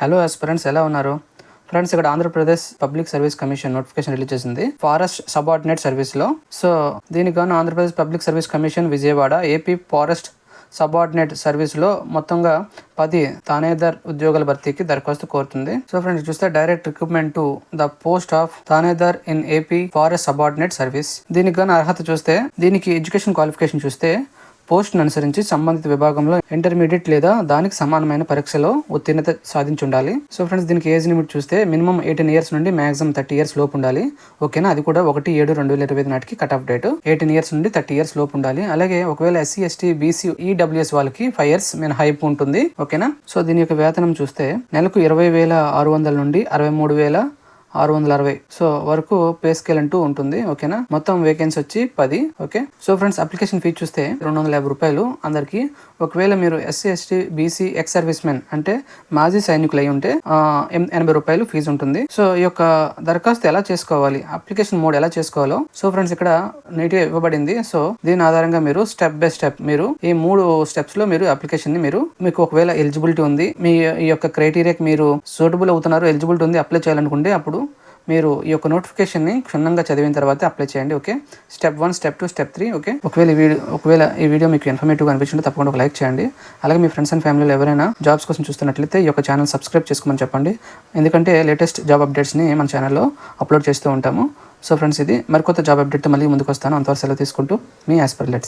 Hello aspirants ఎలా ఉన్నారు? Friends ఇక్కడ Andhra Pradesh public service commission notification release చేసింది. ఫారెస్ట్ సబార్డినేట్ సర్వీస్లో సో దీనికన్నా గాను Andhra Pradesh public service commission Vijayawada AP forest subordinate సర్వీస్లో మొత్తంగా పది తానేదర్ ఉద్యోగాల భర్తీకి దరఖాస్తు కోరుతుంది. సో ఫ్రెండ్స్ చూస్తే direct recruitment to the post of తానేదర్ in AP forest subordinate service దీనికి అర్హత చూస్తే దీనికి ఎడ్యుకేషన్ క్వాలిఫికేషన్ చూస్తే పోస్ట్ను అనుసరించి సంబంధిత విభాగంలో ఇంటర్మీడియట్ లేదా దానికి సమానమైన పరీక్షలో ఉత్తీర్ణత సాధించి ఉండాలి సో ఫ్రెండ్స్ దీనికి ఏజ్ లిమిట్ చూస్తే మినిమం ఎయిటీన్ ఇయర్స్ నుండి మాక్సిమం థర్టీ ఇయర్స్ లోపు ఉండాలి. ఓకేనా? అది కూడా ఒకటి ఏడు రెండు వేల ఇరవై నాటికి cut off date. Eighteen years నుండి థర్టీ ఇయర్స్ లోపు ఉండాలి. అలాగే ఒకవేళ ఎస్సీ ఎస్టీ బీసీ ఈడబ్ల్యూఎస్ వాళ్ళకి ఫైవ్ ఇయర్స్ మేము హైప్ ఉంటుంది. ఓకేనా? సో దీని యొక్క వేతనం చూస్తే నెలకు ఇరవై వేల ఆరు వందల నుండి అరవై మూడు వేల ఆరు వందల అరవై. సో వరకు పే స్కేల్ అంటూ ఉంటుంది ఓకేనా? మొత్తం వేకెన్సీ వచ్చి పది okay? So friends application fee చూస్తే రెండు వందల యాభై రూపాయలు. అందరికీ ఒకవేళ మీరు SC ST BC ex servicemen అంటే మాజీ సైనికులు అయి ఉంటే ఎం- ఎనభై రూపాయలు ఫీజు ఉంటుంది. సో ఈ యొక్క దరఖాస్తు ఎలా చేసుకోవాలి? అప్లికేషన్ మోడ్ ఎలా చేసుకోవాలో? సో ఫ్రెండ్స్ ఇక్కడ నీట్గా ఇవ్వబడింది. సో దీని ఆధారంగా మీరు స్టెప్ బై స్టెప్ మీరు ఈ మూడు స్టెప్స్లో మీరు అప్లికేషన్ని మీరు మీకు ఒకవేళ ఎలిజిబిలిటీ ఉంది మీ ఈ యొక్క క్రైటీరియాకి మీరు సూటబుల్ అవుతున్నారు ఎలిజిబిలిటీ ఉంది అప్లై చేయాలనుకుంటే అప్పుడు మీరు ఈ యొక్క నోటిఫికేషన్ని క్షుణ్ణంగా చదివిన తర్వాత అప్లై చేయండి okay step one step two step three okay ఒకవేళ ఈ వీడియో ఒకవేళ ఈ వీడియో మీకు ఇన్ఫర్మేటివ్గా అనిపించింటే తప్పకుండా ఒక లైక్ చేయండి. అలాగే మీ ఫ్రెండ్స్ అండ్ ఫ్యామిలీలో ఎవరైనా జాబ్స్ కోసం చూస్తున్నట్లయితే ఈ యొక్క ఛానల్ సబ్స్క్రైబ్ చేసుకోమని చెప్పండి. ఎందుకంటే లేటెస్ట్ జాబ్ అప్డేట్స్ని మన ఛానల్లో అప్లోడ్ చేస్తూ ఉంటాము. సో ఫ్రెండ్స్ ఇది మరికొత్త జాబ్ అప్డేట్తో మళ్ళీ ముందుకు వస్తాను అంతవరకు సెలవు తీసుకుంటూ మీ యాస్పర్లెట్స్